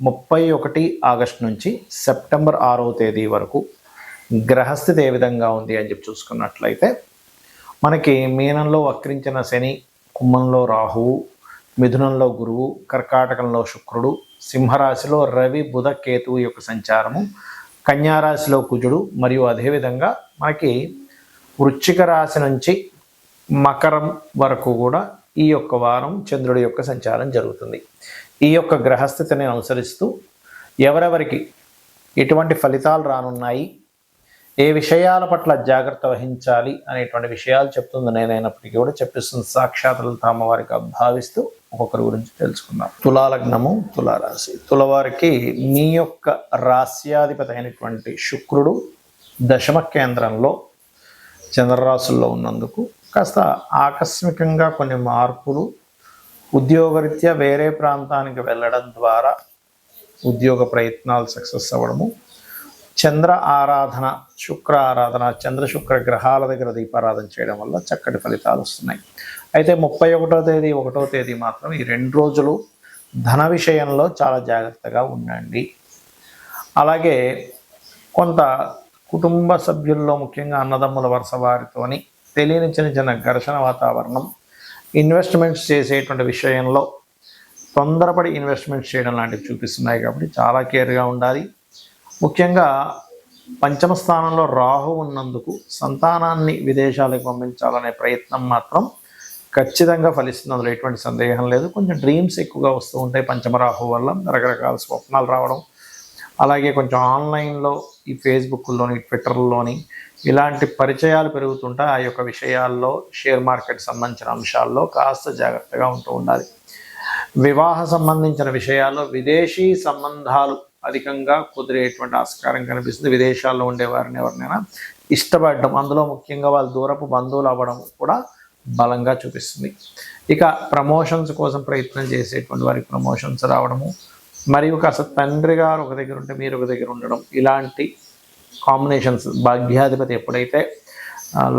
ముప్పై ఒకటి ఆగస్టు నుంచి సెప్టెంబర్ ఆరవ తేదీ వరకు గ్రహస్థితి ఏ విధంగా ఉంది అని చెప్పి చూసుకున్నట్లయితే మనకి మీనంలో వక్రించిన శని కుంభంలో రాహువు మిథునంలో గురువు కర్కాటకంలో శుక్రుడు సింహరాశిలో రవి బుధ కేతువు యొక్క సంచారము కన్యారాశిలో కుజుడు మరియు అదేవిధంగా మనకి వృశ్చిక రాశి నుంచి మకరం వరకు కూడా ఈ యొక్క వారం చంద్రుడి యొక్క సంచారం జరుగుతుంది. ఈ యొక్క గ్రహస్థితిని అనుసరిస్తూ ఎవరెవరికి ఎటువంటి ఫలితాలు రానున్నాయి ఏ విషయాల పట్ల జాగ్రత్త వహించాలి అనేటువంటి విషయాలు చెప్తుంది నేనైనప్పటికీ కూడా చెప్పిస్తుంది. సాక్షాత్ వారికి భావిస్తూ ఒక్కొక్కరి గురించి తెలుసుకుందాం. తులాలగ్నము తులారాశి. తులవారికి మీ యొక్క రాస్యాధిపతి అయినటువంటి శుక్రుడు దశమ కేంద్రంలో చంద్రరాశుల్లో ఉన్నందుకు కాస్త ఆకస్మికంగా కొన్ని మార్పులు ఉద్యోగరీత్యా వేరే ప్రాంతానికి వెళ్ళడం ద్వారా ఉద్యోగ ప్రయత్నాలు సక్సెస్ అవ్వడము. చంద్ర ఆరాధన శుక్ర ఆరాధన చంద్ర శుక్ర గ్రహాల దగ్గర దీపారాధన చేయడం వల్ల చక్కటి ఫలితాలు వస్తున్నాయి. అయితే ముప్పై ఒకటో తేదీ ఒకటో తేదీ మాత్రం ఈ రెండు రోజులు ధన విషయంలో చాలా జాగ్రత్తగా ఉండండి. అలాగే కొంత కుటుంబ సభ్యుల్లో ముఖ్యంగా అన్నదమ్ముల వరుస వారితోని తెలియని చిన్న చిన్న ఘర్షణ వాతావరణం ఇన్వెస్ట్మెంట్స్ చేసేటువంటి విషయంలో తొందరపడి ఇన్వెస్ట్మెంట్స్ చేయడం లాంటివి చూపిస్తున్నాయి కాబట్టి చాలా కేర్గా ఉండాలి. ముఖ్యంగా పంచమ స్థానంలో రాహు ఉన్నందుకు సంతానాన్ని విదేశాలకు పంపించాలనే ప్రయత్నం మాత్రం ఖచ్చితంగా ఫలిస్తుంది. అందులో ఎటువంటి సందేహం లేదు. కొంచెం డ్రీమ్స్ ఎక్కువగా వస్తూ ఉంటాయి పంచమరాహు వల్ల. రకరకాల స్వప్నాలు రావడం అలాగే కొంచెం ఆన్లైన్లో ఈ ఫేస్బుక్లోని ట్విట్టర్లోని ఇలాంటి పరిచయాలు పెరుగుతుంటే ఆ యొక్క విషయాల్లో షేర్ మార్కెట్ సంబంధించిన అంశాల్లో కాస్త జాగ్రత్తగా ఉంటూ ఉండాలి. వివాహ సంబంధించిన విషయాల్లో విదేశీ సంబంధాలు అధికంగా కుదిరేటువంటి ఆస్కారం కనిపిస్తుంది. విదేశాల్లో ఉండేవారిని ఎవరినైనా ఇష్టపడడం అందులో ముఖ్యంగా వాళ్ళు దూరపు బంధువులు అవ్వడం కూడా బలంగా చూపిస్తుంది. ఇక ప్రమోషన్స్ కోసం ప్రయత్నం చేసేటువంటి వారికి ప్రమోషన్స్ రావడము మరియు కాస్త తండ్రి గారు ఒక దగ్గర ఉంటే మీరు ఒక దగ్గర ఉండడం ఇలాంటి కాంబినేషన్స్ భాగ్యాధిపతి ఎప్పుడైతే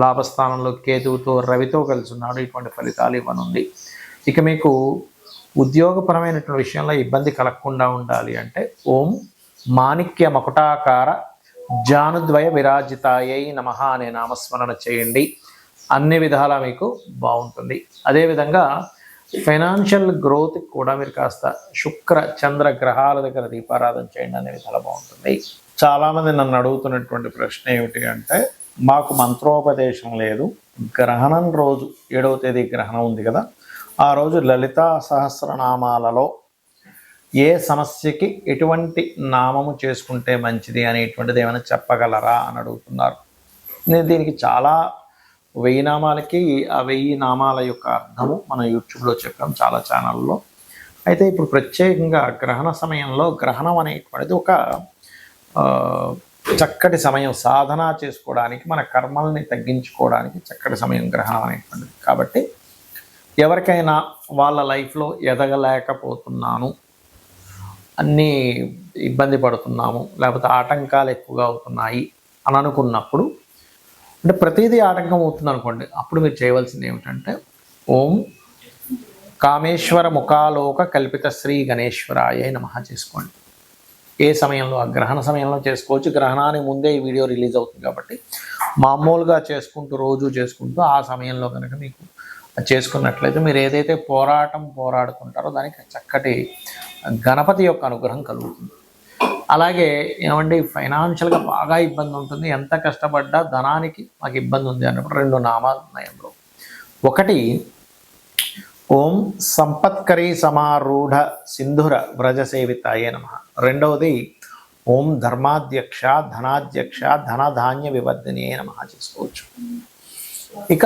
లాభస్థానంలో కేతువుతో రవితో కలిసి ఉన్నాడో ఇటువంటి ఫలితాలు ఇవ్వనుంది. ఇక మీకు ఉద్యోగపరమైనటువంటి విషయంలో ఇబ్బంది కలగకుండా ఉండాలి అంటే ఓం మాణిక్య మకుటాకార జానుద్వయ విరాజితాయై నమ అనే నామస్మరణ చేయండి. అన్ని విధాలా మీకు బాగుంటుంది. అదేవిధంగా ఫైనాన్షియల్ గ్రోత్ కూడా మీరు కాస్త శుక్ర చంద్ర గ్రహాల దగ్గర దీపారాధన చేయండి అనేది చాలా బాగుంటుంది. చాలామంది నన్ను అడుగుతున్నటువంటి ప్రశ్న ఏమిటి అంటే మాకు మంత్రోపదేశం లేదు. గ్రహణం రోజు ఏడవ తేదీ గ్రహణం ఉంది కదా. ఆ రోజు లలితా సహస్రనామాలలో ఏ సమస్యకి ఎటువంటి నామము చేసుకుంటే మంచిది అనేటువంటిది ఏమైనా చెప్పగలరా అని అడుగుతున్నారు. నేను దీనికి చాలా వెయ్యి నామాలకి ఆ వెయ్యి నామాల యొక్క అర్థము మనం యూట్యూబ్లో చెప్పాం చాలా ఛానల్లో. అయితే ఇప్పుడు ప్రత్యేకంగా గ్రహణ సమయంలో గ్రహణం అనేటువంటిది ఒక చక్కటి సమయం సాధన చేసుకోవడానికి మన కర్మల్ని తగ్గించుకోవడానికి చక్కటి సమయం గ్రహణం అనేటువంటిది. కాబట్టి ఎవరికైనా వాళ్ళ లైఫ్లో ఎదగలేకపోతున్నాను అన్నీ ఇబ్బంది పడుతున్నాము లేకపోతే ఆటంకాలు ఎక్కువగా అవుతున్నాయి అని అనుకున్నప్పుడు అంటే ప్రతిదీ ఆటంకం అవుతుంది అనుకోండి అప్పుడు మీరు చేయవలసింది ఏమిటంటే ఓం కామేశ్వర ముఖాలోక కల్పిత శ్రీ గణేశ్వరాయ నమ చేసుకోండి. ఏ సమయంలో? ఆ గ్రహణ సమయంలో చేసుకోవచ్చు. గ్రహణానికి ముందే ఈ వీడియో రిలీజ్ అవుతుంది కాబట్టి మామూలుగా చేసుకుంటూ రోజు చేసుకుంటూ ఆ సమయంలో కనుక మీకు చేసుకున్నట్లయితే మీరు ఏదైతే పోరాటం పోరాడుకుంటారో దానికి చక్కటి గణపతి యొక్క అనుగ్రహం కలుగుతుంది. అలాగే ఏమండి ఫైనాన్షియల్గా బాగా ఇబ్బంది ఉంటుంది. ఎంత కష్టపడ్డా ధనానికి మాకు ఇబ్బంది ఉంది అన్నప్పుడు రెండు నామాలు ఉన్నాయి అందులో ఒకటి ఓం సంపత్కరీ సమారూఢ సింధుర వ్రజసేవితాయే నమ. రెండవది ఓం ధర్మాధ్యక్ష ధనాధ్యక్ష ధనధాన్య వివర్ధిని నమ చేసుకోవచ్చు. ఇక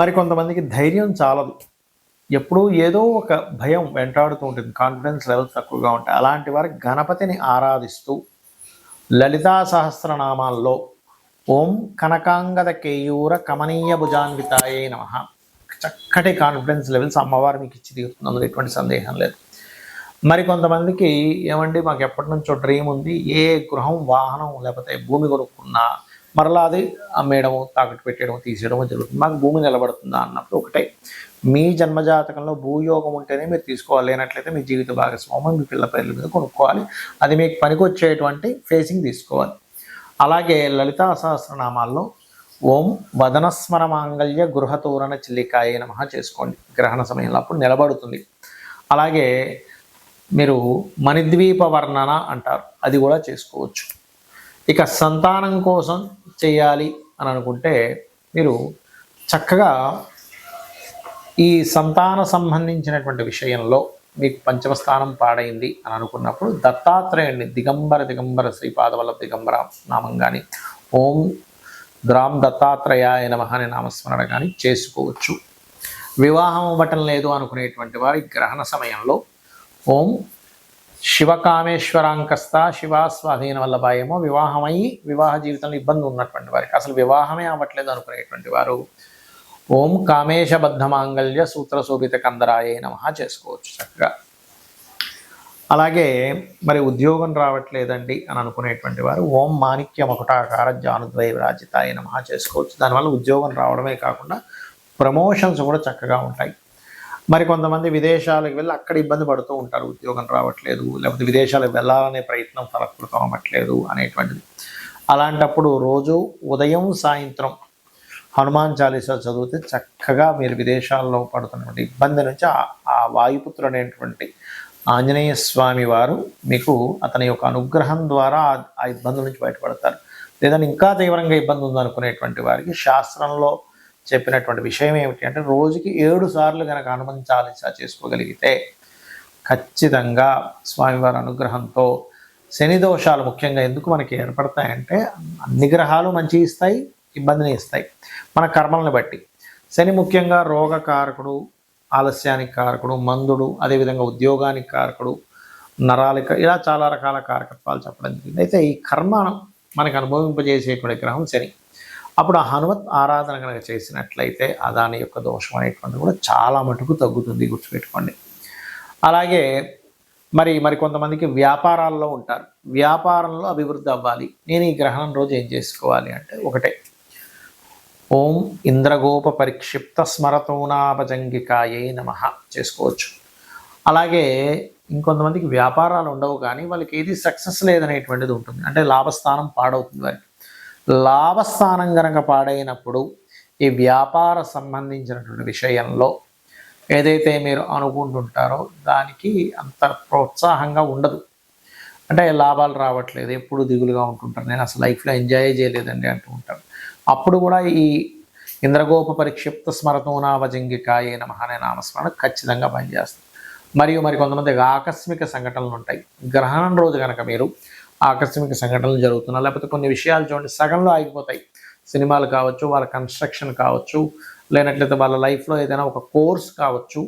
మరికొంతమందికి ధైర్యం చాలదు. ఎప్పుడూ ఏదో ఒక భయం వెంటాడుతూ ఉంటుంది. కాన్ఫిడెన్స్ లెవెల్స్ తక్కువగా ఉంటాయి. అలాంటి వారికి గణపతిని ఆరాధిస్తూ లలితా సహస్రనామాల్లో ఓం కనకాంగద కేయూర కమనీయ భుజాన్వితాయే నమ. చక్కటి కాన్ఫిడెన్స్ లెవెల్స్ అమ్మవారు మీకు ఇచ్చి తీరుతుంది అందులో ఎటువంటి సందేహం లేదు. మరి కొంతమందికి ఏమండి మాకు ఎప్పటి నుంచో డ్రీమ్ ఉంది ఏ గృహం వాహనం లేకపోతే భూమి కొనుక్కున్నా మరలా అది అమ్మేయడము తాకట్టు పెట్టేయడం తీసేయడము జరుగుతుంది. మాకు భూమి నిలబడుతుందా అన్నప్పుడు ఒకటే. మీ జన్మజాతకంలో భూయోగం ఉంటేనే మీరు తీసుకోవాలి. లేనట్లయితే మీ జీవిత భాగస్వామ్యం మీ పిల్ల పేర్ల మీద కొనుక్కోవాలి. అది మీకు పనికొచ్చేటువంటి ఫేసింగ్ తీసుకోవాలి. అలాగే లలితా సహస్రనామాల్లో ఓం వదనస్మర మాంగళ్య గృహతోరణ చిల్లికాయ నమః చేసుకోండి. గ్రహణ సమయంలో అప్పుడు నిలబడుతుంది. అలాగే మీరు మణిద్వీప వర్ణన అంటారు. అది కూడా చేసుకోవచ్చు. ఇక సంతానం కోసం చేయాలి అని అనుకుంటే మీరు చక్కగా ఈ సంతాన సంబంధించినటువంటి విషయంలో మీకు పంచమ స్థానం పాడైంది అని అనుకున్నప్పుడు దత్తాత్రేయుడిని దిగంబర దిగంబర శ్రీపాదవల్ల దిగంబర నామం కానీ ఓం గ్రామ్ దత్తాత్రేయాయ నమహాని అనే నామస్మరణ కానీ చేసుకోవచ్చు. వివాహం అవ్వటం లేదు అనుకునేటువంటి వారి గ్రహణ సమయంలో ఓం శివకామేశ్వరాంకస్త శివ స్వాధీన వల్లభాయేమో వివాహమై వివాహ జీవితంలో ఇబ్బంది ఉన్నటువంటి వారికి. అసలు వివాహమే అవ్వట్లేదు అనుకునేటువంటి వారు. ఓం కామేశబద్ధ మాంగళ్య సూత్ర శోభిత కందరాయే నమ చేసుకోవచ్చు చక్కగా. అలాగే మరి ఉద్యోగం రావట్లేదండి అని అనుకునేటువంటి వారు ఓం మాణిక్య మకుటాకార జానుద్వయ విరాజితాయ నమ చేసుకోవచ్చు. దానివల్ల ఉద్యోగం రావడమే కాకుండా ప్రమోషన్స్ కూడా చక్కగా ఉంటాయి. మరి కొంతమంది విదేశాలకు వెళ్ళి అక్కడ ఇబ్బంది పడుతూ ఉంటారు ఉద్యోగం రావట్లేదు లేకపోతే విదేశాలకు వెళ్ళాలనే ప్రయత్నం ఫలప్రదం అవ్వట్లేదు అనేటువంటిది. అలాంటప్పుడు రోజు ఉదయం సాయంత్రం హనుమాన్ చాలీసా చదివితే చక్కగా మీరు విదేశాల్లో పడుతున్నటువంటి ఇబ్బంది నుంచి ఆ- ఆ వాయుపుత్రుడు అనేటువంటి ఆంజనేయ స్వామి వారు మీకు అతని యొక్క అనుగ్రహం ద్వారా ఆ- ఇబ్బందుల నుంచి బయటపడతారు. లేదని ఇంకా తీవ్రంగా ఇబ్బంది ఉందనుకునేటువంటి వారికి శాస్త్రంలో చెప్పినటువంటి విషయం ఏమిటి అంటే రోజుకి ఏడు సార్లు కనుక హనుమాన్ చాలీసా చేసుకోగలిగితే ఖచ్చితంగా స్వామివారి అనుగ్రహంతో శని దోషాలు ముఖ్యంగా ఎందుకు మనకి ఏర్పడతాయంటే అన్ని గ్రహాలు మంచి ఇస్తాయి ఇబ్బందిని ఇస్తాయి. మన కర్మలను బట్టి. శని ముఖ్యంగా రోగకారకుడు ఆలస్యానికి కారకుడు మందుడు అదేవిధంగా ఉద్యోగానికి కారకుడు నరాలిక ఇలా చాలా రకాల కారకత్వాలు చెప్పడం జరిగింది. అయితే ఈ కర్మ మనకు అనుభవింపజేసేటువంటి గ్రహం శని. అప్పుడు ఆ హనుమత్ ఆరాధన కనుక చేసినట్లయితే దాని యొక్క దోషం అనేటువంటిది కూడా చాలా మటుకు తగ్గుతుంది గుర్తుపెట్టుకోండి. అలాగే మరి మరి కొంతమందికి వ్యాపారాల్లో ఉంటారు. వ్యాపారంలో అభివృద్ధి అవ్వాలి. నేను ఈ గ్రహణం రోజు ఏం చేసుకోవాలి అంటే ఒకటే. ఓం ఇంద్రగోప పరిక్షిప్త స్మరతోనాభజంగికాయే నమ చేసుకోవచ్చు. అలాగే ఇంకొంతమందికి వ్యాపారాలు ఉండవు కానీ వాళ్ళకి ఏది సక్సెస్ లేదనేటువంటిది ఉంటుంది. అంటే లాభస్థానం పాడవుతుంది వారికి. లాభస్థానం గనక పాడైనప్పుడు ఈ వ్యాపార సంబంధించినటువంటి విషయంలో ఏదైతే మీరు అనుకుంటుంటారో దానికి అంత ప్రోత్సాహంగా ఉండదు. అంటే లాభాలు రావట్లేదు ఎప్పుడు దిగులుగా ఉంటుంటారు. నేను అసలు లైఫ్లో ఎంజాయ్ చేయలేదండి అంటూ ఉంటాను అప్పుడు కూడా ఈ ఇంద్రగోప పరిక్షిప్త స్మరతోనావజంగికాయే నమ అనే నామస్మరణ ఖచ్చితంగా పనిచేస్తుంది. మరియు మరి కొంతమంది ఆకస్మిక సంఘటనలు ఉంటాయి. గ్రహణం రోజు కనుక మీరు ఆకస్మిక సంఘటనలు జరుగుతున్నా లేకపోతే కొన్ని విషయాలు చూడండి సగంలో ఆగిపోతాయి. సినిమాలు కావచ్చు వాళ్ళ కన్స్ట్రక్షన్ కావచ్చు లేనట్లయితే వాళ్ళ లైఫ్లో ఏదైనా ఒక కోర్స్ కావచ్చు.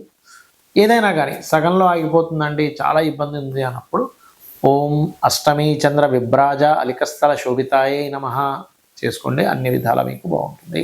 ఏదైనా కానీ సగంలో ఆగిపోతుందండి చాలా ఇబ్బంది ఉంది అన్నప్పుడు ఓం అష్టమి చంద్ర విభ్రాజ అలికస్థల శోభితాయే నమ. చేసుకోండి అన్ని విధాల మీకు బాగుంటుంది.